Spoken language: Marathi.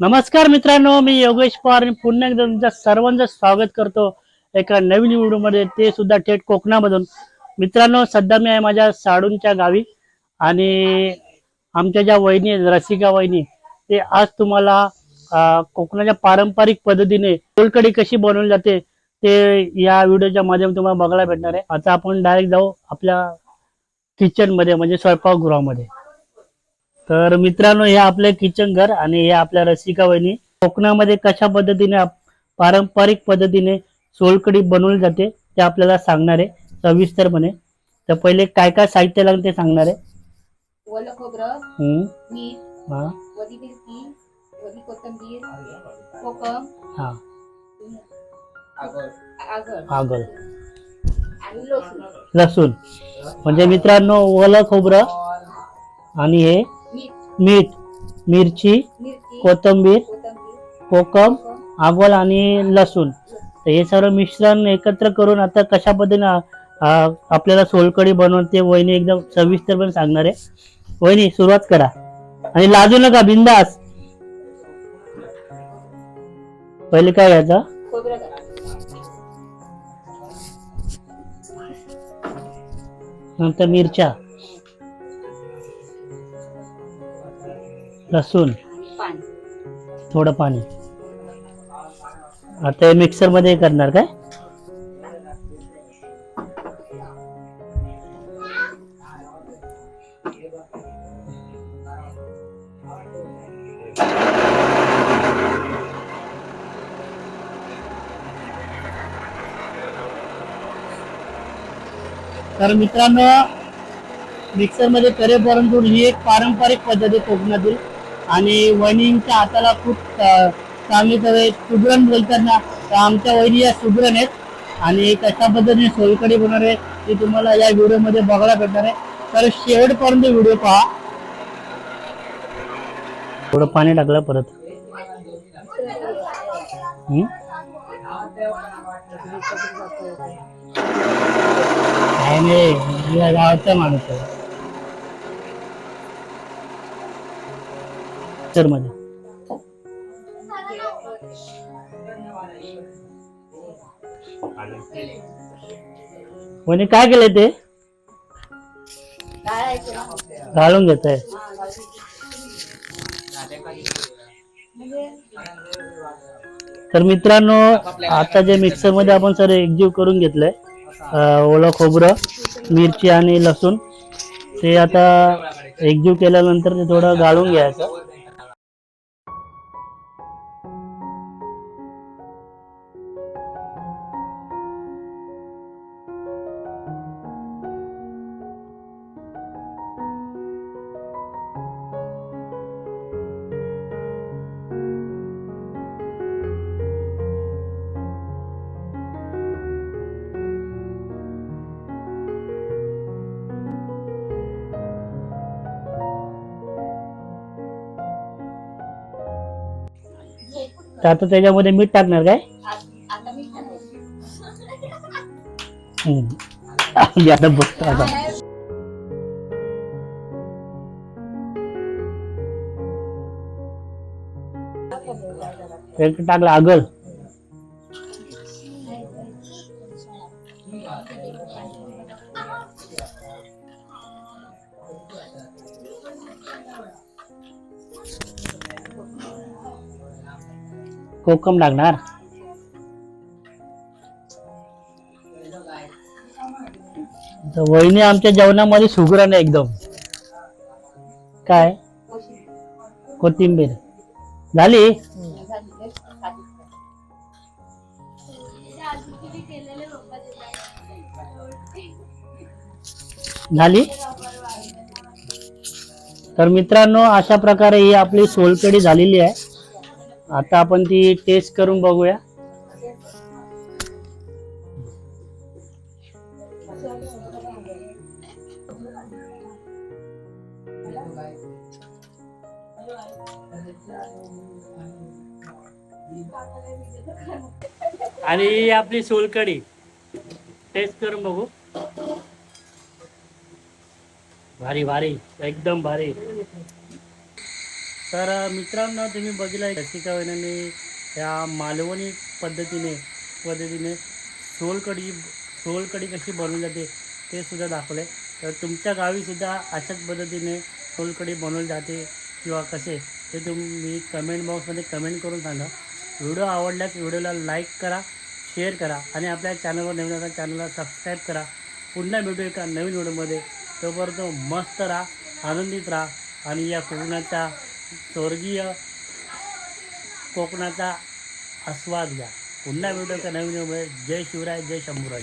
नमस्कार मित्रांनो मी योगेश पवार आणि पुन्हा एकदा तुमच्या सर्वांचं स्वागत करतो एका नवीन व्हिडिओमध्ये. ते सुद्धा थेट कोकणामधून. मित्रांनो सध्या मी आहे माझ्या साडूंच्या गावी आणि आमच्या ज्या वहिनी आहेत रसिका वहिनी ते आज तुम्हाला कोकणाच्या पारंपरिक पद्धतीने सोलकडी कशी बनवली जाते ते या व्हिडिओच्या माध्यमातून तुम्हाला बघायला भेटणार आहे. आता आपण डायरेक्ट जाऊ आपल्या किचनमध्ये म्हणजे स्वयंपाकगृहामध्ये. तर मित्रांनो हे आपले किचन घर आणि हे आपल्या रसिका वहिनी कोकणामध्ये कशा पद्धतीने पारंपरिक पद्धतीने सोलकढी बनवली जाते ते आपल्याला सांगणार आहे सविस्तरपणे. तर पहिले काय काय साहित्य लागेल ते सांगणार आहे. ओलं खोबरं हम्म, मीठ हा. वली मिरची वली कोथिंबीर कोकम हा. आगळ. आगळ. आणि लसूण. लसूण. म्हणजे मित्रांनो ओलं खोबरं आणि हे मीठ मिरची कोथिंबीर कोकम आगोल आणि लसूण. तर हे सर्व मिश्रण एकत्र करून आता कशा पद्धतीने आपल्याला सोलकढी बनवते वहिनी एकदम सविस्तर पण सांगणार आहे. वहिनी सुरुवात करा. आणि लाजू नका बिंदास. पहिले काय घ्यायचं. नंतर मिरच्या. लसूण. पाणी. थोडं पाणी. आता हे मिक्सरमध्ये करणार काय? तर मित्रांनो मिक्सरमध्ये करेपर्यंत ही एक पारंपरिक पद्धत आहे कोकणातील. आणि वहिनींच्या हाताला खूप चांगली तर सुगरण बोलतात ना तर आमच्या वहिनी या सुगरण आहेत. आणि कशा पद्धतीने सोलकडी बनवणार आहे ते तुम्हाला या व्हिडिओमध्ये बघायला भेटणार आहे. तर शेवटपर्यंत व्हिडिओ पहा. थोडं पाणी टाकलं परत. हम्म? काय नाही गावचा माणूस आहे. मिक्सरमध्ये. म्हणजे काय केलंय ते? घालून घेत आहे तर मित्रांनो आता जे मिक्सरमध्ये आपण सर एकजीव करून घेतलंय ओलं खोबरं मिरची आणि लसूण ते आता एकजीव केल्यानंतर ते थोडं गाळून घ्यायचं. तर आता त्याच्यामध्ये मीठ टाकणार काय? आता बघतो आता. टाकलं आगळ. कोकम लागणार. तर वहिनी आमच्या जेवणामध्ये सुगरण आहे एकदम. काय? कोथिंबीर. झाली? झाली. झाली तर मित्रांनो अशा प्रकारे ही आपली सोलकढी झालेली आहे. आता आपण ती टेस्ट करून बघूया. आणि आपली सोलकढी. टेस्ट करून बघू. भारी भारी. एकदम भारी. तर मित्रांनो तुम्ही बघितलं रसिका वहिनीने या मालवणी पद्धतीने पद्धतीने सोलकढी सोलकढी कशी बनवली जाते ते सुद्धा दाखवले तर तुमच्या गावीसुद्धा अशाच पद्धतीने सोलकढी बनवली जाते किंवा कसे ते तुम्ही कमेंट बॉक्समध्ये कमेंट करून सांगा. व्हिडिओ आवडल्यास व्हिडिओला लाईक करा शेअर करा आणि आपल्या चॅनलवर नवीन असा चॅनलला सबस्क्राईब करा. पुन्हा भेटू एका नवीन व्हिडिओमध्ये. तोपर्यंत मस्त राहा आनंदित राहा आणि या कोकणाचा स्वर्गीय कोकणाचा आस्वाद घ्या. पुन्हा भेटू नवीन जय शिवराय जय शंभूराज